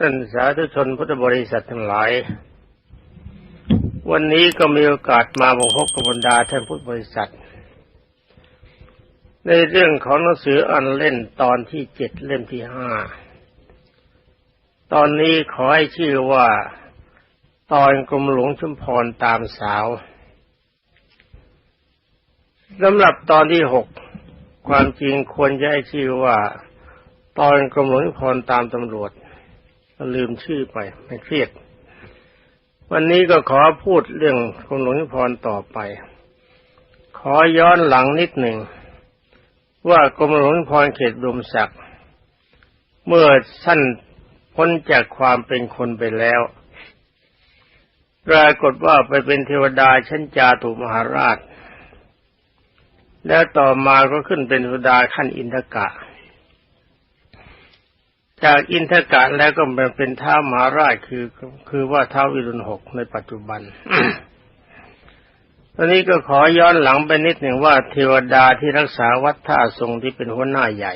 ท่านสาธุชนพุทธบริษัททั้งหลาย วันนี้ก็มีโอกาสมาบพบกับบรรดาท่านพุทธบริษัท ในเรื่องของหนังสืออันเล่นตอนที่เจ็ดเล่มที่ห้า ตอนนี้ขอให้ชื่อว่า ตอนกรมหลวงชุมพรตามสาวสำหรับตอนที่หกความจริงควรจะให้ชื่อว่า ตอนกรมหลวงชุมพรตามตำรวจ ลืมชื่อไปไม่เครียด วันนี้ก็ขอพูดเรื่องกรมหลวงพรต่อไป ขอย้อนหลังนิดหนึ่ง ว่ากรมหลวงพรเขตรวมศักดิ์เมื่อสั้นพ้นจากความเป็นคนไปแล้วปรากฏว่าไปเป็นเทวดาชั้นจาตุมหาราช แล้วต่อมาก็ขึ้นเป็นเทวดาขั้นอินทกะ จากอินทกะแล้วก็มาเป็นท้ามหาราชคือ คือว่าท้าวิรุณหกในปัจจุบัน ตอนนี้ก็ขอย้อนหลังไปนิดหนึ่งว่าเทวดาที่รักษาวัดท่าทรงที่เป็นหัวหน้าใหญ่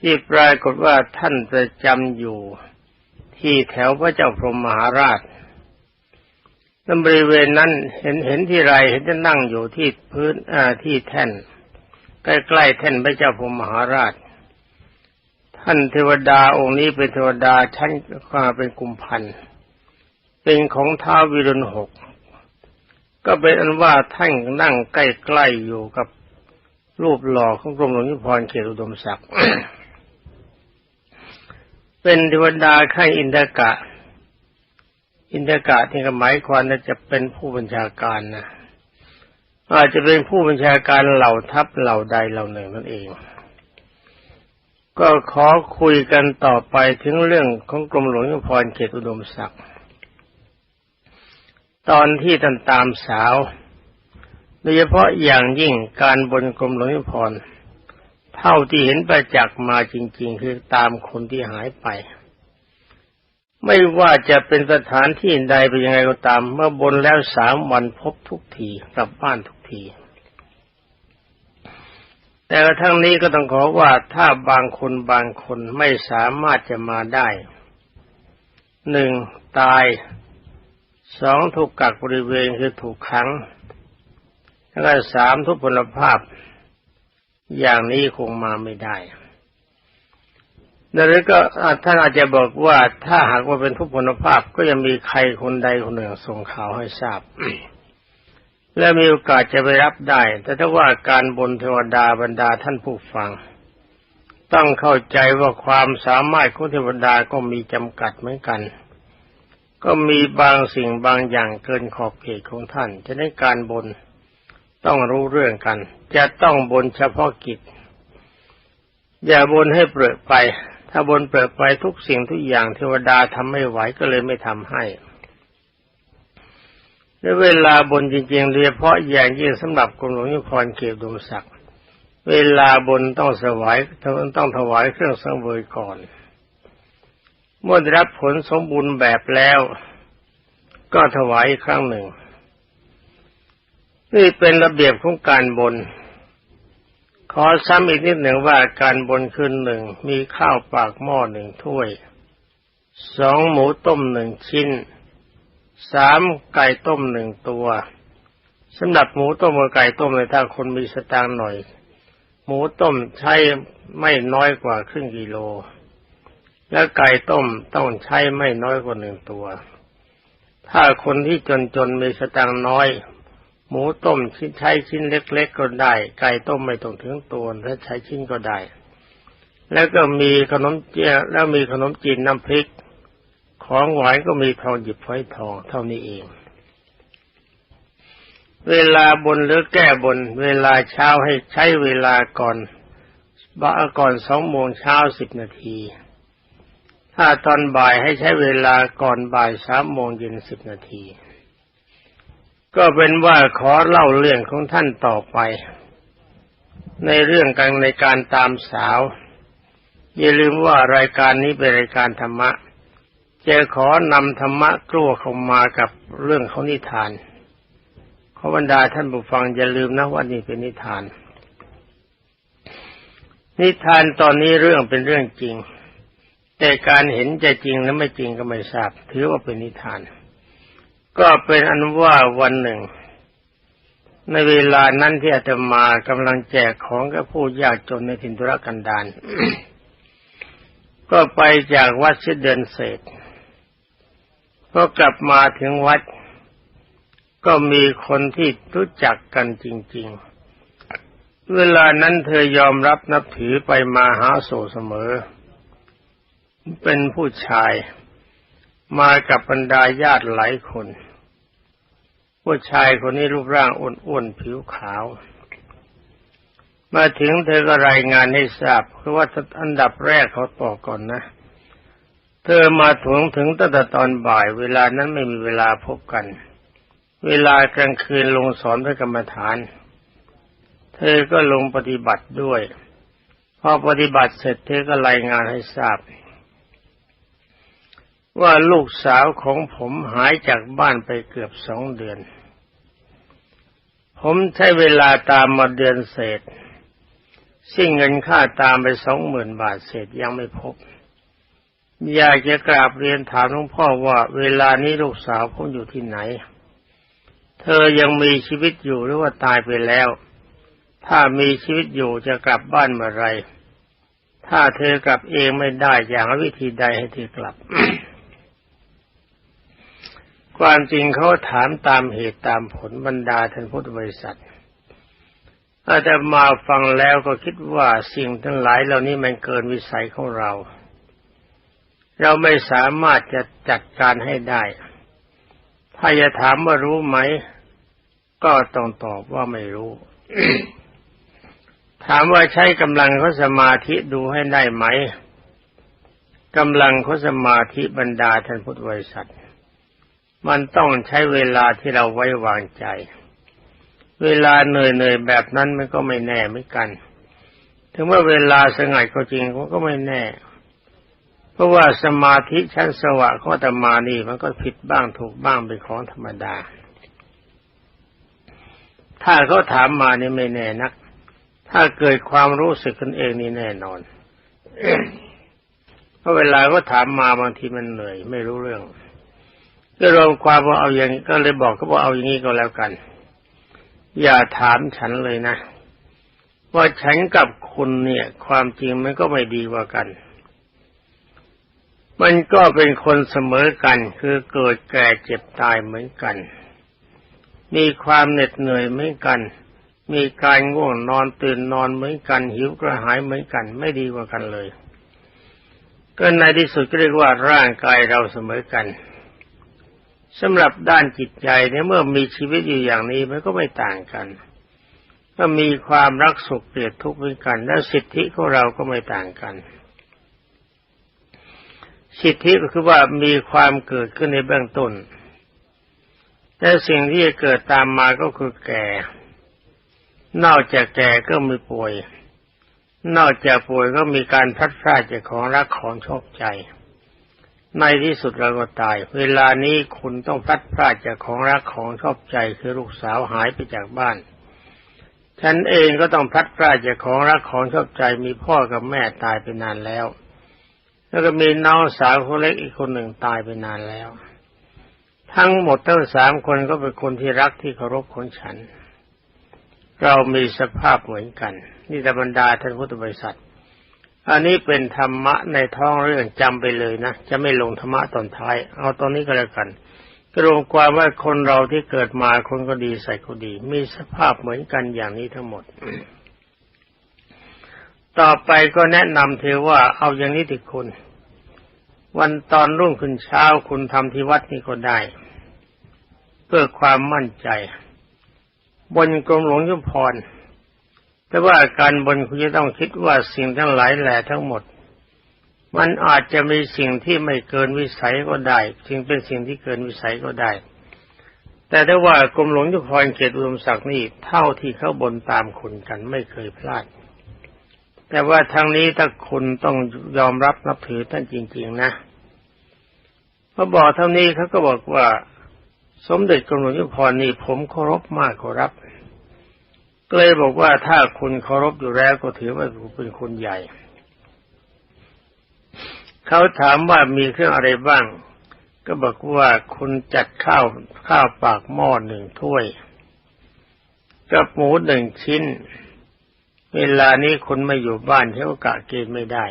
ที่ปรากฏว่าท่านประจำอยู่ที่แถวพระเจ้าพรหมมหาราชนบริเวณนั้นเห็นเห็นที่ไรเห็นจะนั่งอยู่ที่พื้นอ่าที่แท่นใกล้ๆแท่นพระเจ้าพรหมมหาราช ท่านเทวดาองค์นี้เป็นเทวดาชั้นควาเป็นกุมพันเป็นของท้าววิรุณหกก็เป็นอันว่าท่านนั่งใกล้ๆอยู่กับรูปหล่อของกรมหลวงยุพรเขตอุดมศักดิ์เป็นเทวดาข้าอินทกะ อินทกะที่หมายความว่าจะเป็นผู้บัญชาการนะอาจจะเป็นผู้บัญชาการเหล่าทัพเหล่าใดเหล่าหนึ่งนั่นเอง ก็ขอคุยกันต่อไปถึงเรื่องของกรมหลวงยุพรเขตอุดมศักดิ์ตอนที่ท่านตามสาวโดยเฉพาะอย่างยิ่งการบนกรมหลวงยุพรเท่าที่เห็นประจักษ์มาจริง ๆ คือตามคนที่หายไป ไม่ว่าจะเป็นสถานที่ใดเป็นยังไงก็ตาม เมื่อบนแล้วสามวันพบทุกทีกลับบ้านทุกที แต่ทั้งนี้ก็ต้องขอว่าถ้าบางคนบางคนไม่สามารถจะมาได้หนึ่งตายสองถูกกักบริเวณคือถูกขังแล้วก็สามทุพพลภาพ อย่างนี้คงมาไม่ได้แล้วก็ท่านอาจจะบอกว่าถ้าหากว่าเป็นทุกพลภาพก็ยังมีใครคนใดคนหนึ่งส่งข่าวให้ทราบ และมีโอกาสจะไปรับได้ แต่ถ้าว่าการบนเทวดาบรรดาท่านผู้ฟัง ต้องเข้าใจว่าความสามารถของเทวดาก็มีจำกัดเหมือนกัน ก็มีบางสิ่งบางอย่างเกินขอบเขตของท่านจะในการบนต้องรู้เรื่องกัน จะต้องบนเฉพาะกิจ อย่าบนให้เปรอะไป ถ้าบนเปิดไปทุกสิ่งทุกอย่างเทวดาทำไม่ไหวก็เลยไม่ทำให้ ในเวลาบนจริงๆโดยเฉพาะอย่างยิ่งสำหรับกรมหลวงยุพรเขตดมศักดิ์เวลาบนต้องสวายต้องถวายเครื่องสังเวยก่อน เมื่อได้รับผลสมบูรณ์แบบแล้ว ก็ถวายอีกครั้งหนึ่ง นี่เป็นระเบียบของการบน ขอซ้ำอีกนิดหนึ่งว่าการบนคืนหนึ่งมีข้าวปากหม้อหนึ่งถ้วยสองหมูต้มหนึ่งชิ้น สามไก่ต้มหนึ่งตัวสำหรับหมูต้มกับไก่ต้มเลยถ้าคนมีสตางค์หน่อย หมูต้มใช้ไม่น้อยกว่าครึ่งกิโล และไก่ต้มต้องใช้ไม่น้อยกว่าหนึ่งตัว ถ้าคนที่จนๆมีสตางค์น้อย หมูต้มชิ้นใช้ชิ้นเล็ก ๆ ก็ได้ ไก่ต้มไม่ต้องถึงตัวถ้าใช้ชิ้นก็ได้ แล้วก็มีขนมเจียแล้วมีขนมจีนน้ำพริก ของหวานก็มีทองหยิบไว้ทองเท่านี้เอง เวลาบนหรือแก้บน เวลาเช้าให้ใช้เวลาก่อนบ่าก่อนสองโมงเช้าสิบนาที ถ้าตอนบ่ายให้ใช้เวลาก่อนบ่ายสามโมงเย็นสิบนาที ก็เป็นว่าขอเล่าเรื่องของท่านต่อไป ในเรื่องการในการตามสาว อย่าลืมว่ารายการนี้เป็นรายการธรรมะ จะขอนำธรรมะกลัวเข้ามากับเรื่องของนิทานขอบรรดาท่านผู้ฟังอย่าลืมนะว่านี่เป็นนิทาน นิทานตอนนี้เรื่องเป็นเรื่องจริง แต่การเห็นจะจริงและไม่จริงก็ไม่ทราบ ถือว่าเป็นนิทาน ก็เป็นอันว่าวันหนึ่ง ในเวลานั้นที่อาตมากำลังแจกของกับผู้ยากจนในถิ่นธุรกันดารก็ไปจากวัดเชเดินเศษ ก็กลับมาถึงวัด ก็มีคนที่รู้จักกันจริง ๆ เวลานั้นเธอยอมรับนับถือไปมาหาโสเสมอ เป็นผู้ชาย มากับบรรดาญาติหลายคน ผู้ชายคนนี้รูปร่างอ้วนๆผิวขาวมาถึงเธอก็รายงานให้ทราบคือว่าอันดับแรกเขาบอกก่อนนะ เธอมาถึงถึงตั้งแต่ตอนบ่าย เวลานั้นไม่มีเวลาพบกัน เวลากลางคืนลงสอนพระกรรมฐาน เธอก็ลงปฏิบัติด้วย พอปฏิบัติเสร็จเธอก็รายงานให้ทราบ ว่าลูกสาวของผมหายจากบ้านไปเกือบสองเดือน ผมใช้เวลาตามมาเดือนเศษสิ่งเงินค่าตามไปสองหมื่นบาทเศษยังไม่พบ อยากจะกราบเรียนถามหลวงพ่อว่า เวลานี้ลูกสาวผมอยู่ที่ไหน เธอยังมีชีวิตอยู่หรือว่าตายไปแล้ว ถ้ามีชีวิตอยู่จะกลับบ้านเมื่อไร ถ้าเธอกลับเองไม่ได้อย่างวิธีใดให้เธอกลับ ความจริงเขาถามตามเหตุตามผลบรรดาท่านพุทธบริษัทอาจจะมาฟังแล้วก็คิดว่าสิ่งทั้งหลายเหล่านี้มันเกินวิสัยของเรา เราไม่สามารถจะจัดการให้ได้ ถ้าจะถามว่ารู้ไหม ก็ต้องตอบว่าไม่รู้ ถามว่าใช้กำลังเขาสมาธิดูให้ได้ไหมกำลังเขาสมาธิบรรดาท่านพุทธบริษัท มันต้องใช้เวลาที่เราไว้วางใจ เวลาเหนื่อยๆแบบนั้นมันก็ไม่แน่เหมือนกัน ถึงว่าเวลาสงัดก็จริงก็ไม่แน่ เพราะว่าสมาธิชั้นสวะของอตมานี่มันก็ผิดบ้างถูกบ้างเป็นของธรรมดา ถ้าเขาถามมานี่ไม่แน่นัก ถ้าเกิดความรู้สึกกันเองนี่แน่นอนเพราะเวลาเขาถามมาบางทีมันเหนื่อยไม่รู้เรื่องก็รวมความว่าเอาอย่างก็เลยบอกเขาบอกเอาอย่างนี้ก็แล้วกัน อย่าถามฉันเลยนะ ว่าฉันกับคุณเนี่ย ความจริงมันก็ไม่ดีกว่ากัน มันก็เป็นคนเสมอกันคือเกิดแก่เจ็บตายเหมือนกัน มีความเหน็ดเหนื่อยเหมือนกัน มีการง่วงนอนตื่นนอนเหมือนกัน หิวกระหายเหมือนกัน ไม่ดีกว่ากันเลย ก็ในที่สุดก็เรียกว่าร่างกายเราเสมอกันสำหรับด้านจิตใจเนี่ยเมื่อมีชีวิตอยู่อย่างนี้มันก็ไม่ต่างกันก็มีความรักสุขเกลียดทุกข์เหมือนกัน และสิทธิของเราก็ไม่ต่างกัน สิทธิก็คือว่ามีความเกิดขึ้นในเบื้องต้นแต่สิ่งที่จะเกิดตามมาก็คือแก่ นอกจากแก่ก็มีป่วย นอกจากป่วยก็มีการพัดพลาดจากของรักของชอบใจ ในที่สุดเราก็ตาย เวลานี้คุณต้องพัดพลาดจากของรักของชอบใจคือลูกสาวหายไปจากบ้าน ฉันเองก็ต้องพัดพลาดจากของรักของชอบใจมีพ่อกับแม่ตายไปนานแล้ว แล้วก็มีน้องสาวคนเล็กอีกคนหนึ่งตายไปนานแล้ว ทั้งหมดทั้งสามคนก็เป็นคนที่รักที่เคารพของฉัน เรามีสภาพเหมือนกัน นี่ธรรมดาท่านพุทธบริษัท อันนี้เป็นธรรมะในท้องเรื่องจำไปเลยนะ จะไม่ลงธรรมะตอนท้าย เอาตอนนี้ก็แล้วกันกรวมความว่าคนเราที่เกิดมาคนก็ดีใส่ก็ดี มีสภาพเหมือนกันอย่างนี้ทั้งหมด ต่อไปก็แนะนำเธอว่าเอาอย่างนี้ติคุณ วันตอนรุ่งขึ้นเช้าคุณทำที่วัดนี่ก็ได้ เพื่อความมั่นใจ บนกรมหลวงยุพรแต่ว่าการบนคุณจะต้องคิดว่าสิ่งทั้งหลายแหล่ทั้งหมด มันอาจจะมีสิ่งที่ไม่เกินวิสัยก็ได้สิ่งเป็นสิ่งที่เกินวิสัยก็ได้ แต่ถ้าว่ากรมหลวงยุพรเขตอุดมศักดิ์นี่เท่าที่เขาบนตามคุณกันไม่เคยพลาด แต่ว่าทางนี้ถ้าคุณต้องยอมรับนับถือท่านจริง ๆ นะ พอบอกเท่านี้เขาก็บอกว่า สมเด็จกรมหลวงยุพรนี่ผมเคารพมากเคารพก็เลยบอกว่าถ้าคุณเคารพอยู่แล้วก็ถือว่าเป็นคนใหญ่ เขาถามว่ามีเครื่องอะไรบ้าง ก็บอกว่าคุณจัดข้าวข้าวปากหม้อหนึ่งถ้วย กับหมูหนึ่งชิ้น เวลานี้คุณไม่อยู่บ้านเท่ากะเกณฑ์ไม่ได้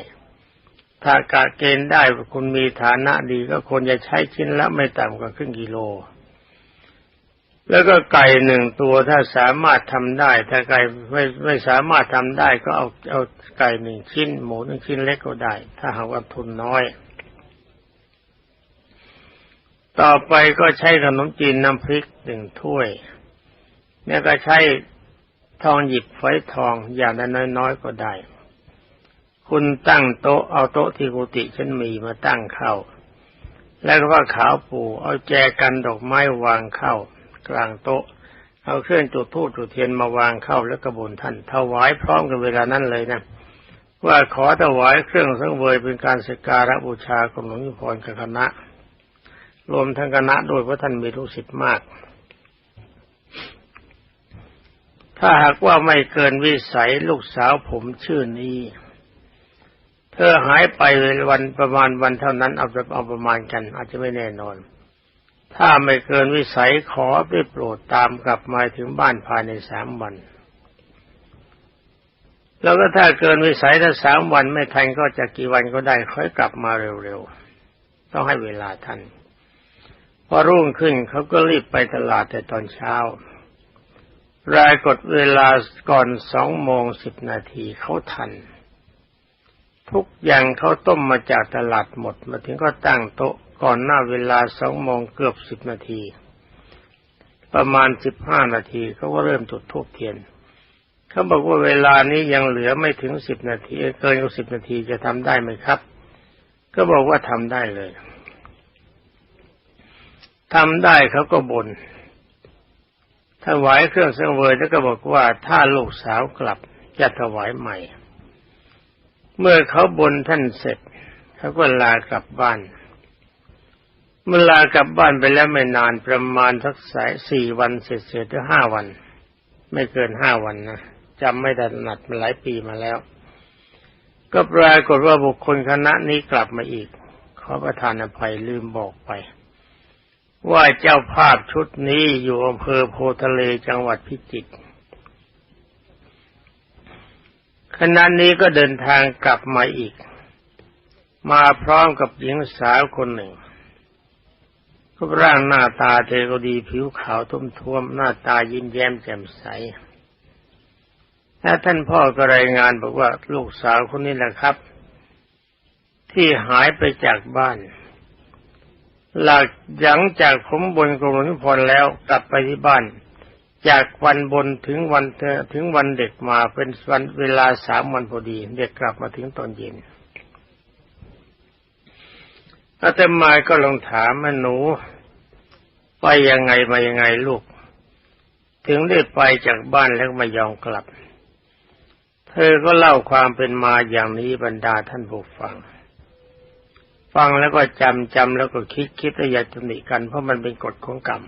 ถ้ากะเกณฑ์ได้คุณมีฐานะดีก็ควรจะใช้ชิ้นละไม่ต่ำกว่าครึ่งกิโล แล้วก็ไก่หนึ่งตัวถ้าสามารถทำได้ ถ้าไก่ไม่ไม่สามารถทำได้ก็เอาเอาไก่หนึ่งชิ้น หมูหนึ่งชิ้นเล็กก็ได้ ถ้าหากว่าทุนน้อย ต่อไปก็ใช้ขนมจีนน้ำพริกหนึ่งถ้วยเนี่ยก็ใช้ทองหยิบฝอยทองอย่างน้อยๆก็ได้ คุณตั้งโต๊ะเอาโต๊ะที่กุฏิฉันมีมาตั้งเข้า แล้วก็ว่าขาวปูเอาแจกันดอกไม้วางเข้า กลางโต๊ะ เอาเครื่องจุดธูปจุดเทียนมาวางเข้าแล้วกระบุญท่านถวายพร้อมกันเวลานั้นเลยนะว่าขอถวายเครื่องสังเวยเป็นการสการะบูชาของหลวงพ่อพรกับคณะ รวมทั้งคณะโดยเพราะท่านมีทุกสิทธิ์มาก ถ้าหากว่าไม่เกินวิสัยลูกสาวผมชื่อนี้ เธอหายไปวันประมาณวันเท่านั้นเอาเอาประมาณกัน อาจจะไม่แน่นอน ถ้าไม่เกินวิสัยขอได้โปรดตามกลับมาถึงบ้านภายในสามวัน แล้วก็ถ้าเกินวิสัยถ้าสามวันไม่ทันก็จะกี่วันก็ได้ค่อยกลับมาเร็วๆต้องให้เวลาท่านพอรุ่งขึ้นเขาก็รีบไปตลาดแต่ตอนเช้ารายกดเวลาก่อนสองโมงสิบนาทีเขาทัน ทุกอย่างเขาต้มมาจากตลาดหมด มาถึงก็ตั้งโต๊ะก่อนหน้าเวลาสองโมงเกือบสิบนาที ประมาณสิบห้านาทีเขาก็เริ่มจุดทูบเทียนเขาบอกว่าเวลานี้ยังเหลือไม่ถึงสิบนาที เกินกว่าสิบนาทีจะทำได้ไหมครับ ก็บอกว่าทำได้เลยทำได้เขาก็บน่นถวายเครื่องเสงเวยแล้วก็บอกว่าถ้าลูกสาวกลับจะถวายใหม่ เมื่อเขาบนท่านเสร็จเขาก็ลากลับบ้านเมื่อลากลับบ้านไปแล้วไม่นานประมาณสักสายสี่วันเสร็จเสร็จหรือห้าวัน ไม่เกินห้าวันนะจำไม่ได้หนัดมาหลายปีมาแล้ว ก็ปรากฏว่าบุคคลคณะนี้กลับมาอีก ขอประทานอภัยลืมบอกไป ว่าเจ้าภาพชุดนี้อยู่อำเภอโพทะเลจังหวัดพิจิตร ขณะนี้ก็เดินทางกลับมาอีก มาพร้อมกับหญิงสาวคนหนึ่งก็ร่างหน้าตาเธอก็ดีผิวขาวทุ่มท่วมหน้าตายิ้มแย้มแจ่มใสถ้าท่านพ่อก็รายงานบอกว่าลูกสาวคนนี้แหละครับ ที่หายไปจากบ้าน หลังหลังจากผมบนกรมนิพนธ์แล้วกลับไปที่บ้าน จากวันบนถึงวันถึงวันเด็กมาเป็นวันเวลาสามวันพอดี เด็กกลับมาถึงตอนเย็นอาตมาก็ลองถามมันหนู ไปยังไงมายังไงลูก ถึงได้ไปจากบ้านแล้วไม่ยอมกลับ เธอก็เล่าความเป็นมาอย่างนี้บรรดาท่านผู้ฟัง ฟังแล้วก็จำจำแล้วก็คิดคิดแล้วอยากจะหนีกันเพราะมันเป็นกฎของกรรม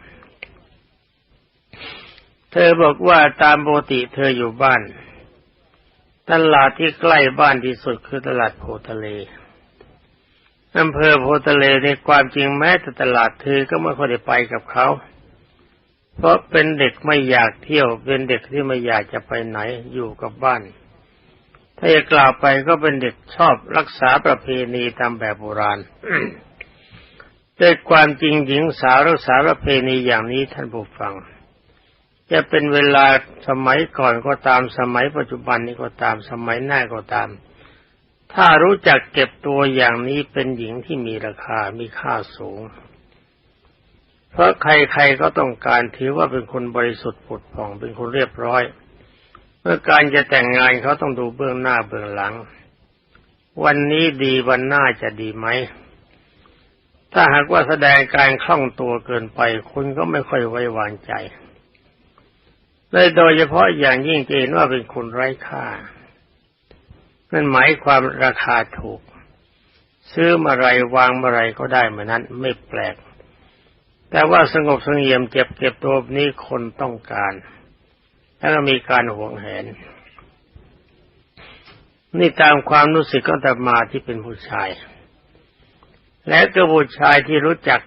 ธอบอกว่าตามปกติเธออยู่บ้าน ตลาดที่ใกล้บ้านที่สุดคือตลาดโพทะเลอำเภอโพทะเลในความจริงแม้แต่ตลาดเธอก็ไม่ค่อยได้ไปกับเขา เพราะเป็นเด็กไม่อยากเที่ยวเป็นเด็กที่ไม่อยากจะไปไหนอยู่กับบ้าน ถ้าจะกล่าวไปก็เป็นเด็กชอบรักษาประเพณีตามแบบโบราณแต่ความจริงหญิงสาวรักษาประเพณีอย่างนี้ท่านผู้ฟัง จะเป็นเวลาสมัยก่อนก็ตามสมัยปัจจุบันนี้ก็ตามสมัยหน้าก็ตาม ถ้ารู้จักเก็บตัวอย่างนี้เป็นหญิงที่มีราคามีค่าสูง เพราะใครๆก็ต้องการถือว่าเป็นคนบริสุทธิ์ผุดผ่องเป็นคนเรียบร้อย เมื่อการจะแต่งงานเขาต้องดูเบื้องหน้าเบื้องหลัง วันนี้ดีวันหน้าจะดีไหมถ้าหากว่าแสดงการคล่องตัวเกินไปคุณก็ไม่ค่อยไว้วางใจ เลยโดยเฉพาะอย่างยิ่งเจนว่าเป็นคนไร้ค่า นั่นหมายความราคาถูก ซื้อมาไรวางมาไรก็ได้เหมือนนั้นไม่แปลก แต่ว่าสงบสงเงียมเจ็บเก็บตัวนี้คนต้องการ แล้วก็มีการหวงแหน นี่ตามความรู้สึกก็แต่มาที่เป็นผู้ชาย และก็ผู้ชายที่รู้จัก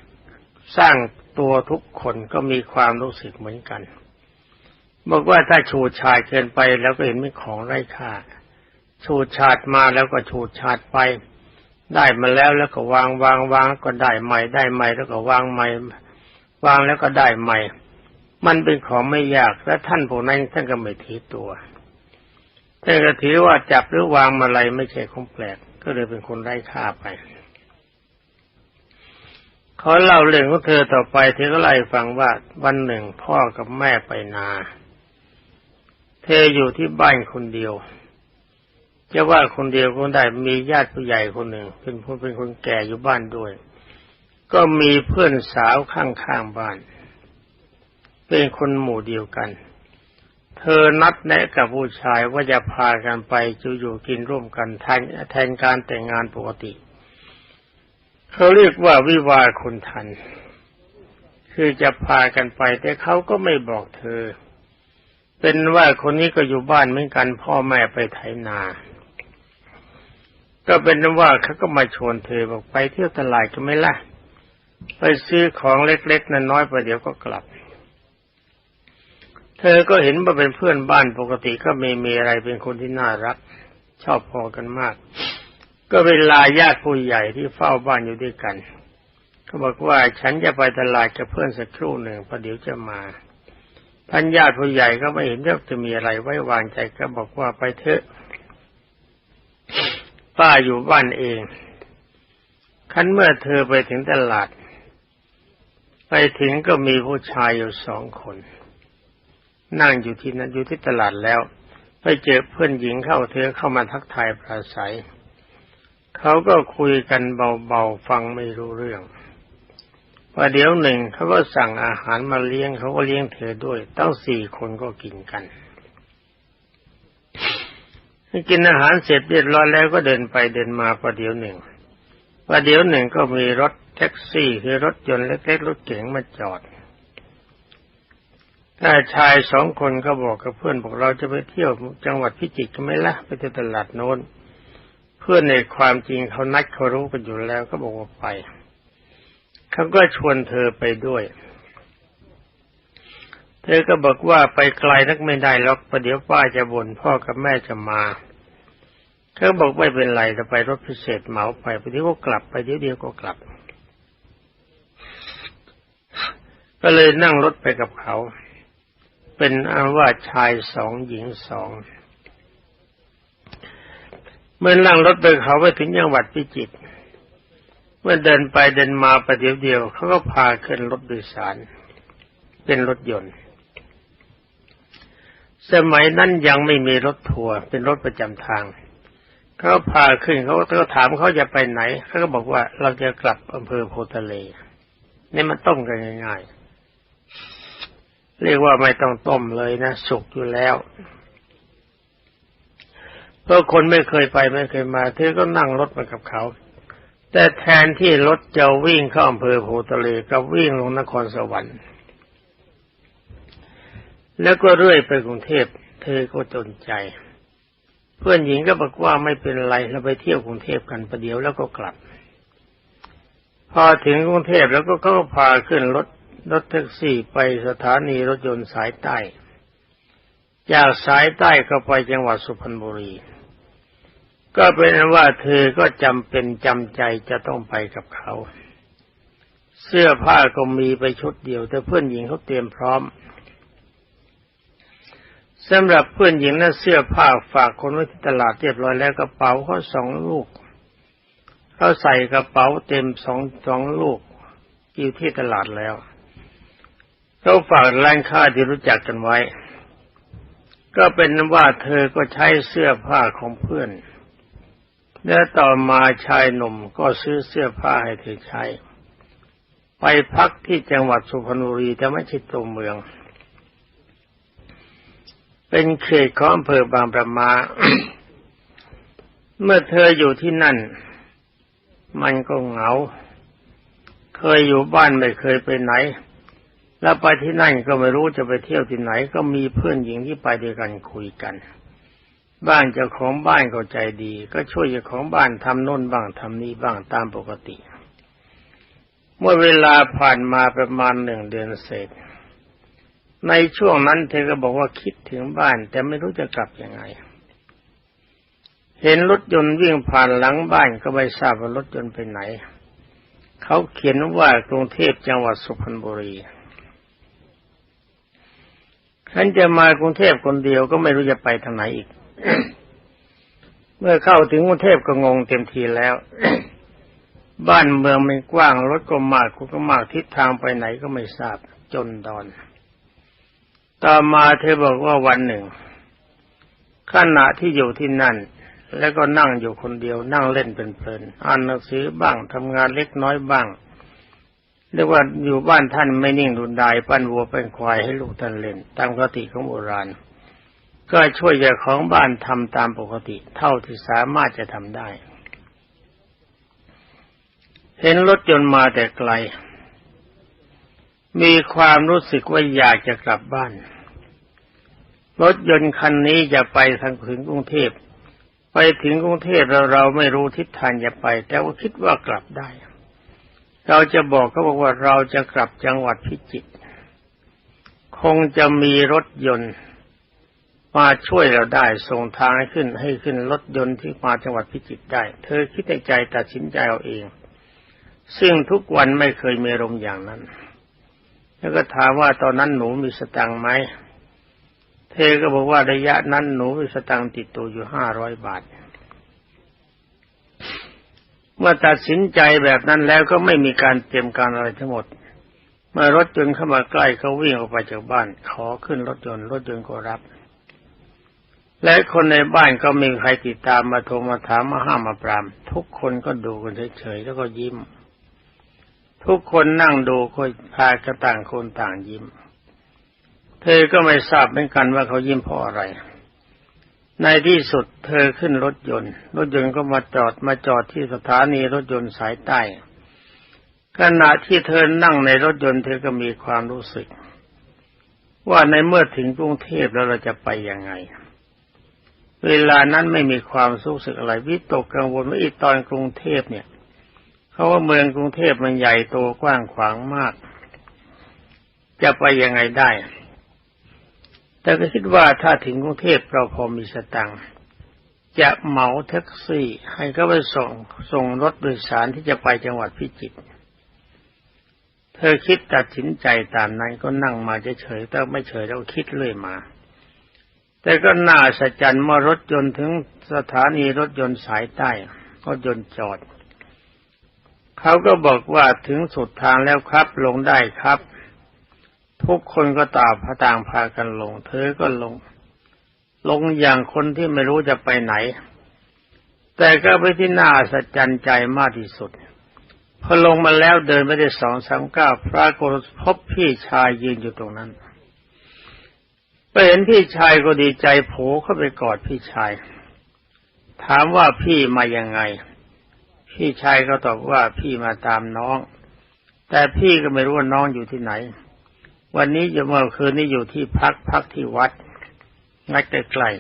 สร้างตัวทุกคนก็มีความรู้สึกเหมือนกัน บอกว่าถ้าชูชาดเกินไปแล้วก็เห็นเป็นของไร้ค่าชูชาดมาแล้วก็ชูชาดไป ได้มาแล้วแล้วก็วางวางวางก็ได้ใหม่ได้ใหม่แล้วก็วางใหม่ วางแล้วก็ได้ใหม่ มันเป็นของไม่ยากและท่านผู้นั้นท่านก็ไม่ถือตัวท่านก็ถือว่าจับหรือวางมาอะไรไม่ใช่ของแปลก ก็เลยเป็นคนไร้ค่าไปเขาเล่าเรื่องของเธอต่อไปเธอก็ไล่ฟังว่าวันหนึ่งพ่อกับแม่ไปนา ธออยู่ที่บ้านคนเดียว จะว่าคนเดียวก็ได้มีญาติผู้ใหญ่คนหนึ่งเป็นคนเป็นคนแก่อยู่บ้านด้วย ก็มีเพื่อนสาวข้างๆบ้าน เป็นคนหมู่เดียวกัน เธอนัดแนะกับผู้ชายว่าจะพากันไปจะอยู่กินร่วมกันแทนแทนการแต่งงานปกติ เขาเรียกว่าวิวาคุณทัน คือจะพากันไปแต่เขาก็ไม่บอกเธอ เป็นว่าคนนี้ก็อยู่บ้านเหมือนกัน พ่อแม่ไปไถนา ก็เป็นว่าเขาก็มาชวนเธอบอกไปเที่ยวตลาดก็ไม่ล่ะ ไปซื้อของเล็กๆน้อยๆไปเดี๋ยวก็กลับ เธอก็เห็นว่าเป็นเพื่อนบ้านปกติก็ไม่มีอะไรเป็นคนที่น่ารัก ชอบพอกันมาก ก็เวลาญาติผู้ใหญ่ที่เฝ้าบ้านอยู่ด้วยกัน ก็บอกว่าฉันจะไปตลาดกับเพื่อนสักครู่หนึ่งพอเดี๋ยวจะมา ท่านญาติผู้ใหญ่ก็ไม่เห็นว่าจะมีอะไรไว้วางใจก็บอกว่าไปเถอะ ป้าอยู่บ้านเองคันเมื่อเธอไปถึงตลาด ไปถึงก็มีผู้ชายอยู่สองคน นั่งอยู่ที่นั้นอยู่ที่ตลาดแล้ว ไปเจอเพื่อนหญิงเข้าเธอเข้ามาทักทายปราศัย เขาก็คุยกันเบาๆฟังไม่รู้เรื่อง พอเดี๋ยวหนึ่งเขาก็สั่งอาหารมาเลี้ยงเขาก็เลี้ยงเธอด้วยตั้งสี่คนก็กินกันกินอาหารเสร็จเรียบร้อยแล้วก็เดินไปเดินมาประเดี๋ยวหนึ่งประเดี๋ยวหนึ่งก็มีรถแท็กซี่คือรถยนต์เล็กๆรถเก๋งมาจอดถ้าชายสองคนก็บอกกับเพื่อนบอกเราจะไปเที่ยวจังหวัดพิจิตรกันไหมล่ะไปที่ตลาดโน้น เพื่อนในความจริงเขานัดเขารู้กันอยู่แล้วก็บอกว่าไป เขาก็ชวนเธอไปด้วย เธอก็บอกว่าไปไกลนักไม่ได้หรอกประเดี๋ยวป้าจะบ่นพ่อกับแม่จะมาเขาบอกไม่เป็นไรจะไปรถพิเศษเหมาไปประเดี๋ยวก็กลับไปเดี๋ยวเดียวก็กลับ ก็เลยนั่งรถไปกับเขา เป็นอาว่าชายสองหญิงสองเมื่อนั่งรถไปเขาไปถึงจังหวัดพิจิตร เมื่อเดินไปเดินมาประเดี๋ยวเดียวเขาก็พาขึ้นรถโดยสาร เป็นรถยนต์ สมัยนั้นยังไม่มีรถทัวร์เป็นรถประจำทางเขาพาขึ้นเขาก็ถามเขาจะไปไหนเขาก็บอกว่าเราจะกลับอำเภอโพทะเลนี่มันต้มกันง่ายๆ เรียกว่าไม่ต้องต้มเลยนะ สุกอยู่แล้วเพราะคนไม่เคยไปไม่เคยมา เธอก็นั่งรถมากับเขา แต่แทนที่รถจะวิ่งเข้าอำเภอโพทะเลก็วิ่งลงนครสวรรค์ แล้วก็เรื่อยไปกรุงเทพเธอก็จนใจ เพื่อนหญิงก็บอกว่าไม่เป็นไรเราไปเที่ยวกรุงเทพกันประเดี๋ยวแล้วก็กลับ พอถึงกรุงเทพแล้วก็เขาพาขึ้นรถรถแท็กซี่ไปสถานีรถยนต์สายใต้ จากสายใต้ก็ไปจังหวัดสุพรรณบุรี ก็เป็นว่าเธอก็จำเป็นจำใจจะต้องไปกับเขา เสื้อผ้าก็มีไปชุดเดียว แต่เพื่อนหญิงเขาเตรียมพร้อมสำหรับเพื่อนหญิงนั้นเสื้อผ้าฝากคนไว้ที่ตลาดเรียบร้อยแล้วกระเป๋าเขาสองลูกเขาใส่กระเป๋าเต็มสองสองลูกอยู่ที่ตลาดแล้วเขาฝากร้านค้าที่รู้จักกันไว้ ก็เป็นว่าเธอก็ใช้เสื้อผ้าของเพื่อน และต่อมาชายหนุ่มก็ซื้อเสื้อผ้าให้เธอใช้ ไปพักที่จังหวัดสุพรรณบุรีแต่ไม่ใช่ตัวเมือง เป็นเขตของอำเภอบางประมา เมื่อเธออยู่ที่นั่น มันก็เหงา เคยอยู่บ้านไม่เคยไปไหน แล้วไปที่นั่นก็ไม่รู้จะไปเที่ยวที่ไหน ก็มีเพื่อนหญิงที่ไปด้วยกันคุยกัน บ้านเจ้าของบ้านเข้าใจดี ก็ช่วยเจ้าของบ้านทำโน่นบ้างทำนี้บ้างตามปกติ เมื่อเวลาผ่านมาประมาณหนึ่งเดือนเศษ ในช่วงนั้นเธอก็บอกว่าคิดถึงบ้าน แต่ไม่รู้จะกลับยังไง เห็นรถยนต์วิ่งผ่านหลังบ้านก็ไม่ทราบว่ารถยนต์ไปไหน เขาเขียนว่ากรุงเทพจังหวัดสุพรรณบุรีฉันจะมากรุงเทพคนเดียวก็ไม่รู้จะไปทางไหนอีก เมื่อเข้าถึงกรุงเทพก็งงเต็มทีแล้ว บ้านเมืองมันกว้างรถก็มากคนก็มากทิศทางไปไหนก็ไม่ทราบจนดอน ต่อมาเธอบอกว่าวันหนึ่งขณะที่อยู่ที่นั่น แล้วก็นั่งอยู่คนเดียวนั่งเล่นเป็นเพลินอ่านหนังสือบ้างทำงานเล็กน้อยบ้างเรียกว่าอยู่บ้านท่านไม่นิ่งดูดายปั้นวัวเป็นควายให้ลูกท่านเล่น ตามกติของโบราณ ก็ช่วยเจ้าของบ้านทำตามปกติ เท่าที่สามารถจะทำได้ เห็นรถยนต์มาแต่ไกล มีความรู้สึกว่าอยากจะกลับบ้าน รถยนต์คันนี้จะไปทางถึงกรุงเทพไปถึงกรุงเทพเราเราไม่รู้ทิศทางจะไป แต่ว่าคิดว่ากลับได้ เราจะบอกเขาบอกว่าเราจะกลับจังหวัดพิจิตรคงจะมีรถยนต์ มาช่วยเราได้ส่งทางให้ขึ้นให้ขึ้นรถยนต์ที่มาจังหวัดพิจิตรได้ เธอคิดในใจตัดสินใจเอาเอง ซึ่งทุกวันไม่เคยมีอารมอย่างนั้น แล้วก็ถามว่าตอนนั้นหนูมีสตังไหมเธอก็บอกว่าระยะนั้นหนูมีสตังติดตัวอยู่ห้าร้อยบาท เมื่อตัดสินใจแบบนั้นแล้วก็ไม่มีการเตรียมการอะไรทั้งหมด เมื่อรถยนต์เข้ามาใกล้เขาวิ่งออกไปจากบ้าน ขอขึ้นรถยนต์รถยนต์ก็รับ และคนในบ้านก็ไมมีใครติดตามมาโทรมาถามมาห้ามมาปราม ทุกคนก็ดูกันเฉยๆแล้วก็ยิ้ม ทุกคนนั่งดูก็พากระต่างคนต่างยิ้ม เธอก็ไม่ทราบเหมือนกันว่าเขายิ้มเพราะอะไร ในที่สุดเธอขึ้นรถยนต์ รถยนต์ก็มาจอดมาจอดที่สถานีรถยนต์สายใต้ขณะที่เธอนั่งในรถยนต์เธอก็มีความรู้สึก ว่าในเมื่อถึงกรุงเทพแล้วเราจะไปยังไง เวลานั้นไม่มีความรู้สึกอะไร วิตกกังวลว่าอีตอนกรุงเทพเนี่ยเขาว่าเมืองกรุงเทพมันใหญ่โตกว้างขวางมาก จะไปยังไงได้ แต่ก็คิดว่าถ้าถึงกรุงเทพเราพอมีสตังจะเหมาแท็กซี่ ให้เขาไปส่งส่งรถโดยสารที่จะไปจังหวัดพิจิตรเธอคิดตัดสินใจตามนั้นก็นั่งมาเฉยๆแต่ไม่เฉยแล้วคิดเรื่อยมา แต่ก็น่าสัจจันเมื่อรถยนต์ถึงสถานีรถยนต์สายใต้รถยนต์จอด เขาก็บอกว่าถึงสุดทางแล้วครับลงได้ครับ ทุกคนก็ตาพต่างพากันลง เธอก็ลง ลงอย่างคนที่ไม่รู้จะไปไหน แต่ก็ไปที่น่าสัจจันใจมากที่สุดพอลงมาแล้วเดินไม่ได้สองสามก้าวปรากฏพบพี่ชายยืนอยู่ตรงนั้น เห็นพี่ชายก็ดีใจโผล่เข้าไปกอดพี่ชาย ถามว่าพี่มายังไง พี่ชายก็ตอบว่าพี่มาตามน้อง แต่พี่ก็ไม่รู้ว่าน้องอยู่ที่ไหน วันนี้จะเมื่อคืนนี้อยู่ที่พักพักที่วัดงัดใกล้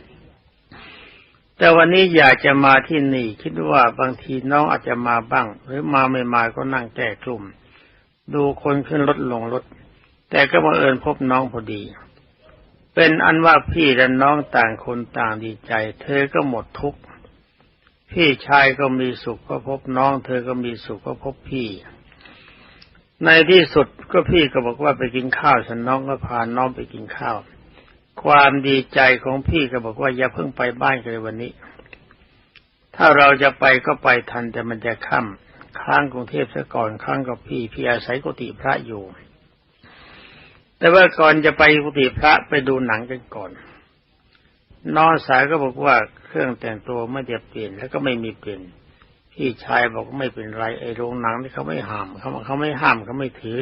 ๆแต่วันนี้อยากจะมาที่นี่ คิดว่าบางทีน้องอาจจะมาบ้าง หรือมาไม่มาก็นั่งแก้กลุ่ม ดูคนขึ้นรถลงรถ แต่ก็บังเอิญพบน้องพอดี เป็นอันว่าพี่และน้องต่างคนต่างดีใจ เธอก็หมดทุกข์พี่ชายก็มีสุขก็พบน้อง เธอก็มีสุขก็พบพี่ ในที่สุดก็พี่ก็บอกว่าไปกินข้าวฉันน้องก็พาน้องไปกินข้าว ความดีใจของพี่ก็บอกว่าอย่าเพิ่งไปบ้านเลยวันนี้ ถ้าเราจะไปก็ไปทันแต่มันจะค่ำค้างกรุงเทพซะก่อนค้างกับพี่พี่อาศัยกุฏิพระอยู่ แต่ว่าก่อนจะไปกุฏิพระไปดูหนังกันก่อน น้องสายก็บอกว่าเครื่องแต่งตัวไม่ได้เปลี่ยนแล้วก็ไม่มีเปลี่ยนพี่ชายบอกไม่เป็นไรไอ้โรงหนังที่เขาไม่ห้ามเขาเขาไม่ห้ามเขาไม่ถือ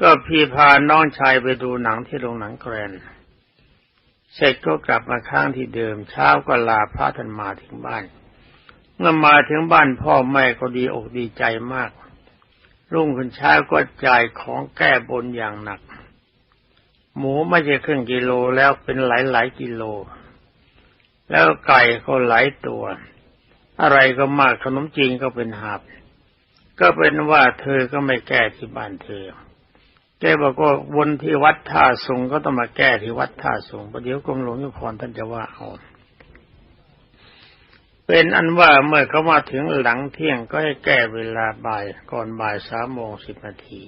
ก็พี่พาน้องชายไปดูหนังที่โรงหนังแกรนเสร็จก็กลับมาข้างที่เดิมเช้าก็ลาพระท่านมาถึงบ้านเมื่อมาถึงบ้านพ่อแม่ก็ดีอกดีใจมาก รุ่งขึ้นเช้าก็จ่ายของแก้บนอย่างหนัก หมูไม่ใช่ครึ่งกิโลแล้วเป็นหลายหลายกิโล แล้วไก่ก็หลายตัว อะไรก็มากขนมจีนก็เป็นหาบก็เป็นว่าเธอก็ไม่แก้ที่บ้านเธอแกบอกว่าวนที่วัดท่าสงก็ต้องมาแก้ที่วัดท่าสงประเดี๋ยวกรมหลวงยุพรท่านจะว่าเอาเป็นอันว่าเมื่อเขามาถึงหลังเที่ยงก็ให้แก้เวลาบ่ายก่อนบ่ายสามโมงสิบนาที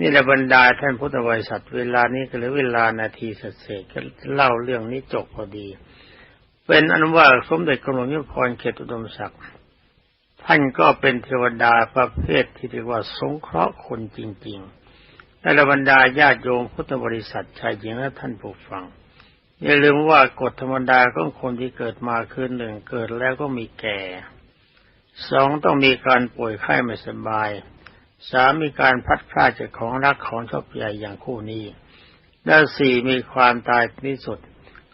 นี่แหละบรรดาท่านพุทธบริษัทเวลานี้ก็เหลือเวลานาทีเศษก็เล่าเรื่องนี้จบพอดี เป็นอันว่าสมเด็จกรมหลวงยุพรเขตอุดมศักดิ์ท่านก็เป็นเทวดาประเภทที่เรียกว่าสงเคราะห์คนจริงๆและบรรดาญาติโยมพุทธบริษัทชายหญิงและท่านผู้ฟัง อย่าลืมว่ากฎธรรมดาของคนที่เกิดมาคือหนึ่งเกิดแล้วก็มีแก่ สองต้องมีการป่วยไข้ไม่สบาย สามมีการพัดพลาดจากของรักของชอบใหญ่อย่างคู่นี้และสี่มีความตายที่สุด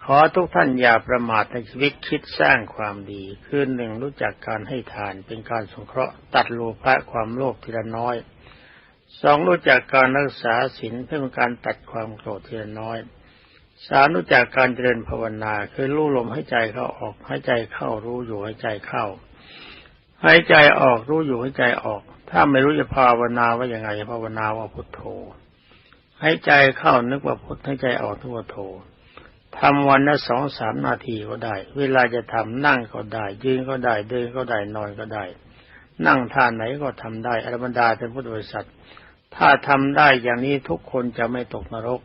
ขอทุกท่านอย่าประมาทในชีวิตคิดสร้างความดีคือหนึ่งรู้จักการให้ทานเป็นการสงเคราะห์ตัดโลภะความโลภทีละน้อยสองรู้จักการรักษาศีลเพื่อการตัดความโกรธทีละน้อยสามรู้จักการเจริญภาวนาคือรู้ลมให้ใจเข้าออกให้ใจเข้ารู้อยู่ให้ใจเข้าหายใจออกรู้อยู่ให้ใจออก ถ้าไม่รู้จะภาวนาว่าอย่างไงภาวนาว่าพุทโธใหายใจเข้านึกว่าพุทให้ใจออกนึกโธทำวันละสองสามนาทีก็ได้ เวลาจะทำนั่งก็ได้ ยืนก็ได้ เดินก็ได้นอนก็ได้ นั่งท่าไหนก็ทำได้อรบรรดาเป็นพุทธบริษัท ถ้าทำได้อย่างนี้ทุกคนจะไม่ตกนรก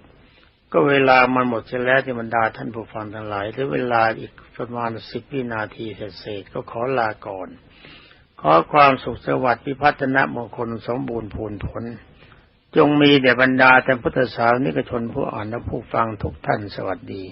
ก็เวลามันหมดเสียแล้วที่บรรดาท่านผู้ฟังทั้งหลายหรือเวลาอีกประมาณสิบวินาทีเศษก็ขอลาก่อน ขอความสุขสวัสดิ์พิพัฒนมงคลสมบูรณ์พูนผล จงมีแด่บรรดาแต่พุทธสาวนิกชนผู้อ่านและผู้ฟังทุกท่านสวัสดี